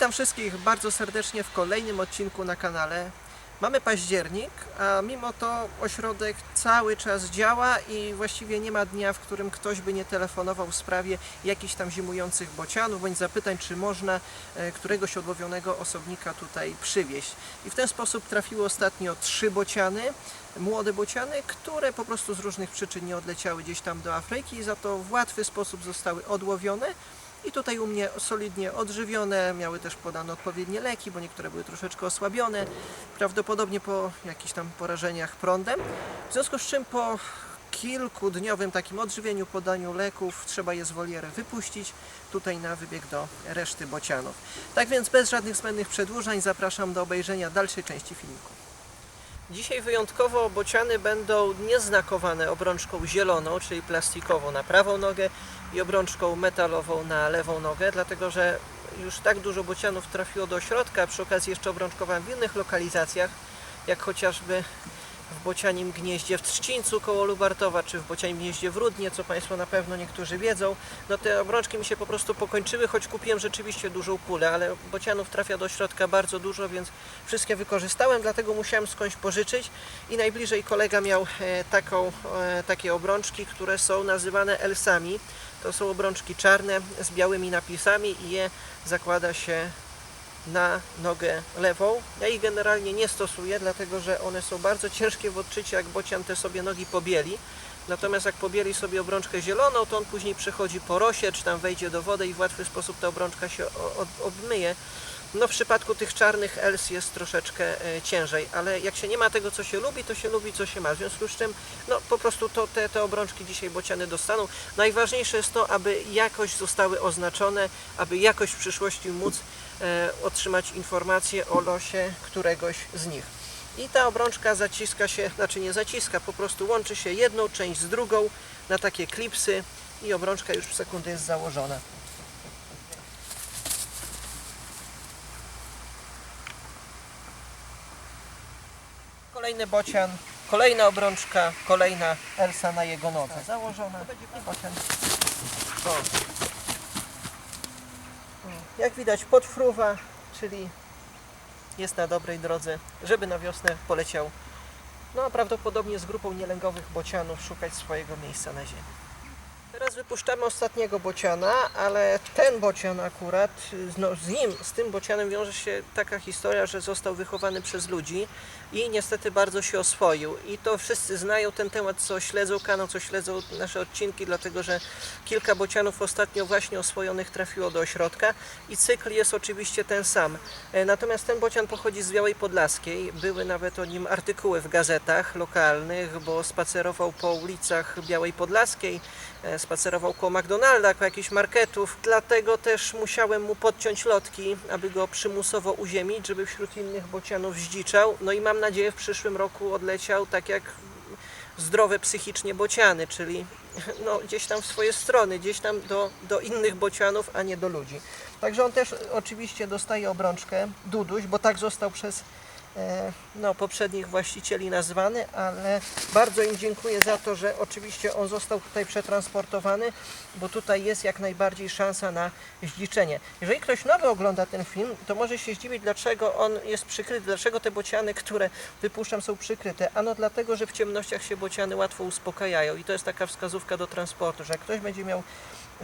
Witam wszystkich bardzo serdecznie w kolejnym odcinku na kanale. Mamy październik, a mimo to ośrodek cały czas działa i właściwie nie ma dnia, w którym ktoś by nie telefonował w sprawie jakichś tam zimujących bocianów, bądź zapytań, czy można e, któregoś odłowionego osobnika tutaj przywieźć. I w ten sposób trafiły ostatnio trzy bociany, młode bociany, które po prostu z różnych przyczyn nie odleciały gdzieś tam do Afryki i za to w łatwy sposób zostały odłowione. I tutaj u mnie solidnie odżywione, miały też podane odpowiednie leki, bo niektóre były troszeczkę osłabione, prawdopodobnie po jakichś tam porażeniach prądem. W związku z czym po kilkudniowym takim odżywieniu, podaniu leków, trzeba je z woliery wypuścić tutaj na wybieg do reszty bocianów. Tak więc bez żadnych zbędnych przedłużań zapraszam do obejrzenia dalszej części filmiku. Dzisiaj wyjątkowo bociany będą nieznakowane obrączką zieloną, czyli plastikową na prawą nogę i obrączką metalową na lewą nogę, dlatego że już tak dużo bocianów trafiło do środka, przy okazji jeszcze obrączkowałem w innych lokalizacjach, jak chociażby w bocianim gnieździe w Trzcińcu koło Lubartowa, czy w bocianim gnieździe w Rudnie, co Państwo na pewno niektórzy wiedzą. No te obrączki mi się po prostu pokończyły, choć kupiłem rzeczywiście dużą pulę, ale bocianów trafia do środka bardzo dużo, więc wszystkie wykorzystałem, dlatego musiałem skądś pożyczyć i najbliżej kolega miał e, taką, e, takie obrączki, które są nazywane Elsami. To są obrączki czarne z białymi napisami i je zakłada się na nogę lewą. Ja ich generalnie nie stosuję, dlatego że one są bardzo ciężkie w odczyciu, jak bocian te sobie nogi pobieli. Natomiast jak pobieli sobie obrączkę zieloną, to on później przechodzi po rosie, czy tam wejdzie do wody i w łatwy sposób ta obrączka się obmyje. No w przypadku tych czarnych Els jest troszeczkę e, ciężej, ale jak się nie ma tego, co się lubi, to się lubi, co się ma. W związku z czym, no po prostu to, te, te obrączki dzisiaj bociany dostaną. Najważniejsze jest to, aby jakoś zostały oznaczone, aby jakoś w przyszłości móc e, otrzymać informację o losie któregoś z nich. I ta obrączka zaciska się, znaczy nie zaciska, po prostu łączy się jedną część z drugą na takie klipsy i obrączka już w sekundę jest założona. Kolejny bocian, kolejna obrączka, kolejna Elsa na jego nodze założona i bocian. O. Jak widać podfruwa, czyli jest na dobrej drodze, żeby na wiosnę poleciał no a prawdopodobnie z grupą nielęgowych bocianów szukać swojego miejsca na ziemi. Teraz wypuszczamy ostatniego bociana, ale ten bocian akurat, no z nim, z tym bocianem wiąże się taka historia, że został wychowany przez ludzi i niestety bardzo się oswoił. I to wszyscy znają ten temat, co śledzą kanał, co śledzą nasze odcinki, dlatego że kilka bocianów ostatnio właśnie oswojonych trafiło do ośrodka i cykl jest oczywiście ten sam. E, Natomiast ten bocian pochodzi z Białej Podlaskiej. Były nawet o nim artykuły w gazetach lokalnych, bo spacerował po ulicach Białej Podlaskiej, e, spacerował koło McDonalda, koło jakichś marketów. Dlatego też musiałem mu podciąć lotki, aby go przymusowo uziemić, żeby wśród innych bocianów zdziczał. No i mam nadzieję w przyszłym roku odleciał tak jak zdrowe psychicznie bociany, czyli no, gdzieś tam w swoje strony, gdzieś tam do, do innych bocianów, a nie do ludzi. Także on też oczywiście dostaje obrączkę, Duduś, bo tak został przez no, poprzednich właścicieli nazwany, ale bardzo im dziękuję za to, że oczywiście on został tutaj przetransportowany, bo tutaj jest jak najbardziej szansa na zdziczenie. Jeżeli ktoś nowy ogląda ten film, to może się zdziwić, dlaczego on jest przykryty, dlaczego te bociany, które wypuszczam, są przykryte. Ano dlatego, że w ciemnościach się bociany łatwo uspokajają i to jest taka wskazówka do transportu, że jak ktoś będzie miał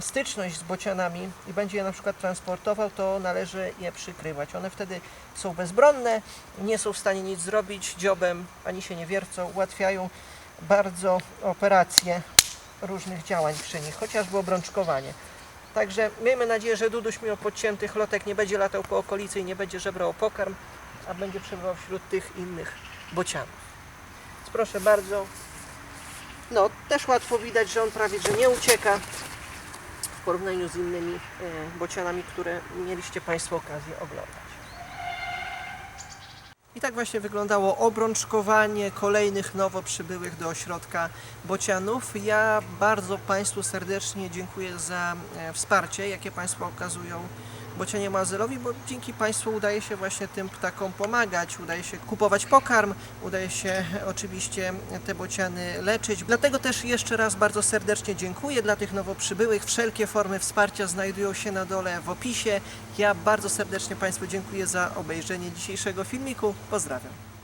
styczność z bocianami i będzie je na przykład transportował, to należy je przykrywać. One wtedy są bezbronne, nie są w stanie nic zrobić dziobem, ani się nie wiercą, ułatwiają bardzo operacje różnych działań przy nich, chociażby obrączkowanie. Także miejmy nadzieję, że Duduś mimo podciętych lotek nie będzie latał po okolicy i nie będzie żebrał pokarm, a będzie przebywał wśród tych innych bocianów. Więc proszę bardzo. No, też łatwo widać, że on prawie że nie ucieka porównaniu z innymi e, bocianami, które mieliście Państwo okazję oglądać. I tak właśnie wyglądało obrączkowanie kolejnych nowo przybyłych do ośrodka bocianów. Ja bardzo Państwu serdecznie dziękuję za e, wsparcie, jakie Państwo okazują bocianiemu azylowi, bo dzięki Państwu udaje się właśnie tym ptakom pomagać, udaje się kupować pokarm, udaje się oczywiście te bociany leczyć. Dlatego też jeszcze raz bardzo serdecznie dziękuję dla tych nowo przybyłych. Wszelkie formy wsparcia znajdują się na dole w opisie. Ja bardzo serdecznie Państwu dziękuję za obejrzenie dzisiejszego filmiku. Pozdrawiam.